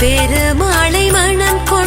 பெருமாளை மணம் கொ